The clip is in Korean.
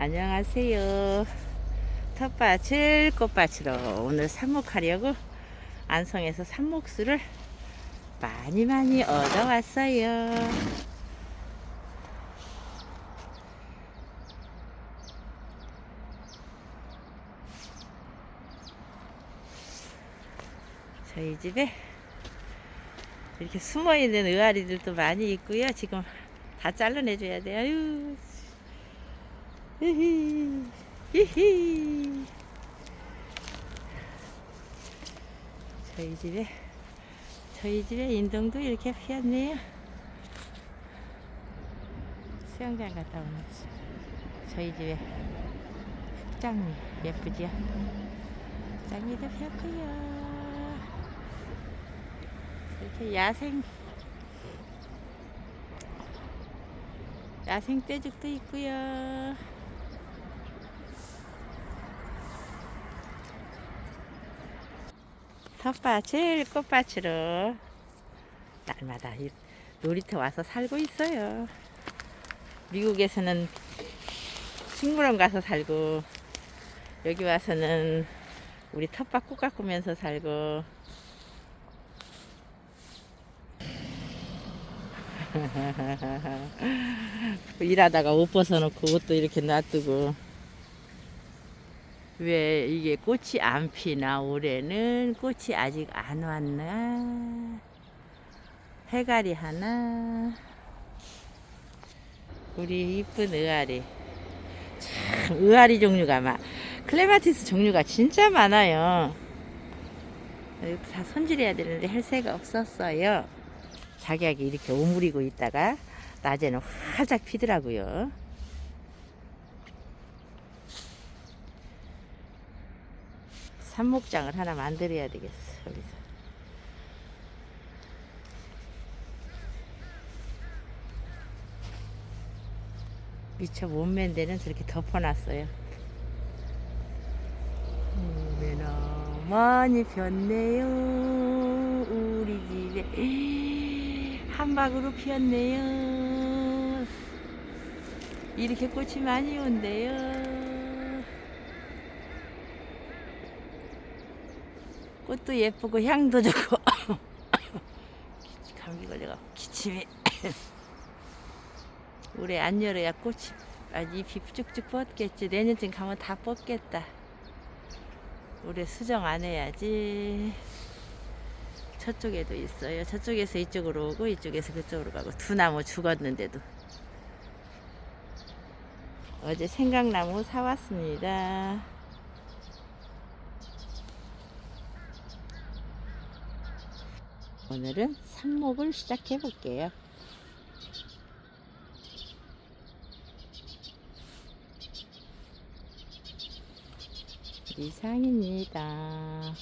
안녕하세요. 텃밭을 꽃밭으로 오늘 삽목하려고 안성에서 삽목수를 많이 많이 얻어왔어요. 저희 집에 이렇게 숨어 있는 의아리들도 많이 있고요. 지금 다 잘라내줘야 돼요. 아유. 히히. 히히. 저희 집에 저희 집에 인동도 이렇게 피었네요. 수영장 갔다 오는 저희 집에 흑장미 예쁘지요? 흑장미도 피었고요. 이렇게 야생 야생 떼죽도 있고요. 텃밭을 꽃밭으로. 날마다 이 놀이터 와서 살고 있어요. 미국에서는 식물원 가서 살고 여기 와서는 우리 텃밭 꽃 가꾸면서 살고. 일하다가 옷 벗어놓고 옷도 이렇게 놔두고 왜 이게 꽃이 안 피나? 올해는 꽃이 아직 안 왔나? 해가리 하나? 우리 이쁜 의아리. 참 의아리 종류가 막 클레마티스 종류가 진짜 많아요. 다 손질해야 되는데 할 새가 없었어요. 자기하게 이렇게 오므리고 있다가 낮에는 활짝 피더라고요. 삽목장을 하나 만들어야 되겠어 여기서. 미처 못맨 데는 저렇게 덮어놨어요. 오메나 많이 폈네요 우리 집에 한 박으로 피었네요. 이렇게 꽃이 많이 온대요. 꽃도 예쁘고 향도 좋고. 감기 걸려가 기침이. 올해 안 열어야 꽃이 아 잎이 쭉쭉 뻗겠지. 내년쯤 가면 다 뽑겠다. 올해 수정 안 해야지. 저쪽에도 있어요. 저쪽에서 이쪽으로 오고 이쪽에서 그쪽으로 가고. 두 나무 죽었는데도. 어제 생강나무 사왔습니다 오늘은 삽목을 시작해 볼게요 이상입니다.